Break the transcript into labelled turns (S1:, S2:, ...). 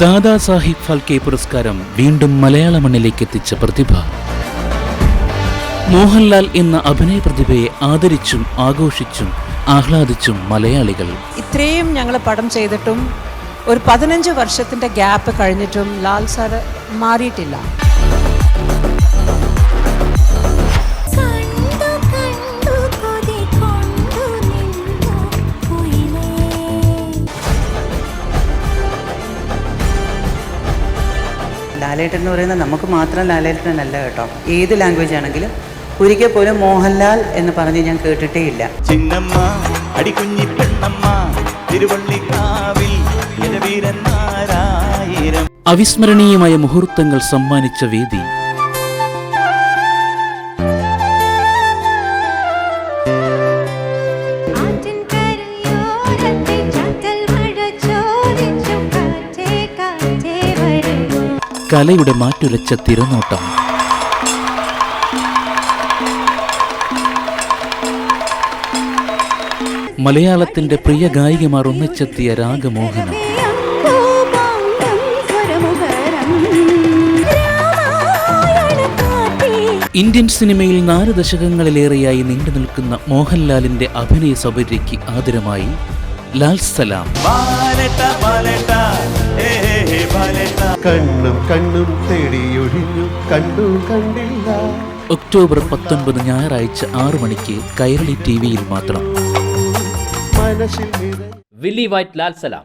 S1: ദാദാ സാഹിബ് ഫാൽക്കെ പുരസ്കാരം വീണ്ടും മലയാള മണ്ണിലേക്ക് എത്തിച്ച പ്രതിഭ. മോഹൻലാൽ എന്ന അഭിനയ പ്രതിഭയെ ആദരിച്ചും ആഘോഷിച്ചും ആഹ്ലാദിച്ചും മലയാളികൾ.
S2: ഇത്രയും ഞങ്ങൾ പടം ചെയ്തിട്ടും ഒരു പതിനഞ്ച് വർഷത്തിന്റെ ഗ്യാപ്പ് കഴിഞ്ഞിട്ടും ലാൽ സാറ് മാറിയിട്ടില്ല.
S3: ലാലേട്ടൻ എന്ന് പറയുന്നത് നമുക്ക് മാത്രം ലാലേട്ടനല്ല കേട്ടോ. ഏത് ലാംഗ്വേജ് ആണെങ്കിലും ഒരിക്കൽ പോലും മോഹൻലാൽ എന്ന് പറഞ്ഞ് ഞാൻ കേട്ടിട്ടേ ഇല്ല.
S4: ചിന്നമ്മ അടിക്കുഞ്ഞി പെണ്ണമ്മ തിരുവള്ളിക്കാവിൽ ഇരവീരന്മാരായിരം
S1: അവിസ്മരണീയമായ മുഹൂർത്തങ്ങൾ സമ്മാനിച്ച വേദി കലയുടെ മാറ്റുരച്ച തിരനോട്ടം. മലയാളത്തിന്റെ പ്രിയ ഗായികമാർ ഒന്നിച്ചെത്തിയ രാഗമോഹനം. ഇന്ത്യൻ സിനിമയിൽ നാല് ദശകങ്ങളിലേറെയായി നീണ്ടു നിൽക്കുന്ന മോഹൻലാലിന്റെ അഭിനയ സൗകര്യയ്ക്ക് ആദരമായി ലാൽ സലാം.
S5: കണ്ണും കണ്ണും തേടിയൊഴിഞ്ഞു. കണ്ടു കണ്ടില്ല.
S1: ഒക്ടോബർ പത്തൊൻപത് ഞായറാഴ്ച ആറു മണിക്ക് കൈരളി ടി വിയിൽ മാത്രം.
S5: മനസ്സിൽ
S6: വൈറ്റ് ലാൽ സലാം.